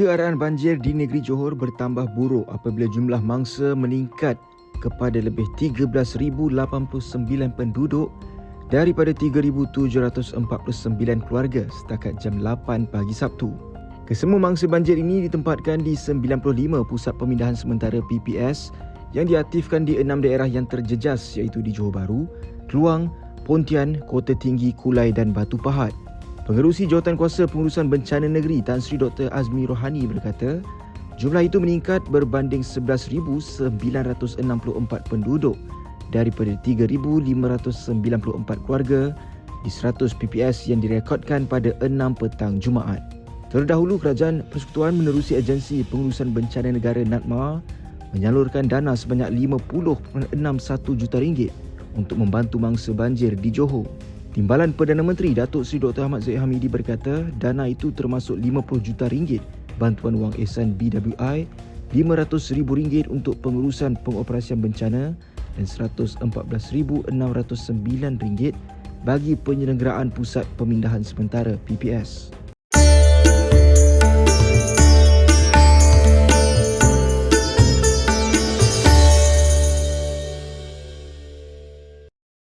Keadaan banjir di negeri Johor bertambah buruk apabila jumlah mangsa meningkat kepada lebih 13,089 penduduk daripada 3,749 keluarga setakat jam 8 pagi Sabtu. Kesemua mangsa banjir ini ditempatkan di 95 pusat pemindahan sementara PPS yang diaktifkan di enam daerah yang terjejas iaitu di Johor Bahru, Keluang, Pontian, Kota Tinggi, Kulai dan Batu Pahat. Pengerusi Jawatan Kuasa Pengurusan Bencana Negeri Tan Sri Dr. Azmi Rohani berkata, jumlah itu meningkat berbanding 11,964 penduduk daripada 3,594 keluarga di 100 PPS yang direkodkan pada 6 petang Jumaat. Terdahulu Kerajaan Persekutuan menerusi Agensi Pengurusan Bencana Negara NADMA menyalurkan dana sebanyak 50.61 juta ringgit untuk membantu mangsa banjir di Johor. Timbalan Perdana Menteri Datuk Seri Dr. Ahmad Zahid Hamidi berkata dana itu termasuk 50 juta ringgit bantuan wang ehsan BWI, RM500,000 untuk pengurusan pengoperasian bencana dan RM114,609 bagi penyelenggaraan pusat pemindahan sementara PPS.